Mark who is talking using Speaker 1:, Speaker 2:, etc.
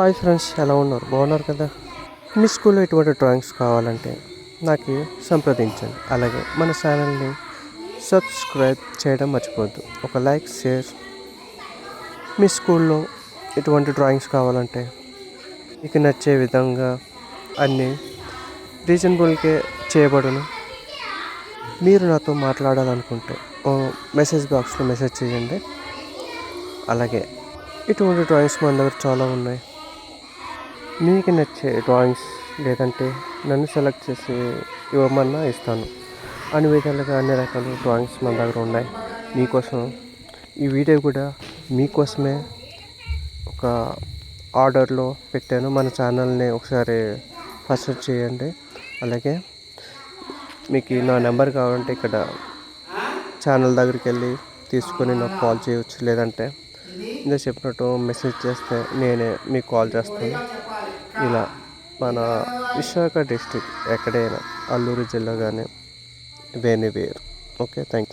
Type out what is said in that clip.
Speaker 1: Hi friends ఎలా ఉన్నారు? బాగున్నారు కదా? మీ స్కూల్లో ఎటువంటి డ్రాయింగ్స్ కావాలంటే నాకు సంప్రదించండి. అలాగే మన ఛానల్ని సబ్స్క్రైబ్ చేయడం మర్చిపోవద్దు. ఒక లైక్ షేర్. మీ స్కూల్లో ఎటువంటి డ్రాయింగ్స్ కావాలంటే మీకు నచ్చే విధంగా అన్నీ రీజనబుల్కే చేయబడును. మీరు నాతో మాట్లాడాలనుకుంటే ఓ మెసేజ్ బాక్స్లో మెసేజ్ చేయండి. అలాగే ఇటువంటి డ్రాయింగ్స్ మన దగ్గర చాలా ఉన్నాయి. మీకు నచ్చే డ్రాయింగ్స్ లేదంటే నన్ను సెలెక్ట్ చేసి ఇవ్వమన్నా ఇస్తాను. అన్ని విధాలుగా అన్ని రకాల డ్రాయింగ్స్ మన దగ్గర ఉన్నాయి. మీకోసం ఈ వీడియో కూడా మీకోసమే ఒక ఆర్డర్లో పెట్టాను. మన ఛానల్ని ఒకసారి ఫస్ట్ చేయండి. అలాగే మీకు నా నెంబర్ కావాలంటే ఇక్కడ ఛానల్ దగ్గరికి వెళ్ళి తీసుకొని నాకు కాల్ చేయవచ్చు లేదంటే ఇందా చెప్పినట్టు మెసేజ్ చేస్తే నేనే మీకు కాల్ చేస్తాను. ఇలా మన విశాఖ డిస్టిక్ ఎక్కడైనా అల్లూరు జిల్లా కానీ వేరే వేరు ఓకే థ్యాంక్ యూ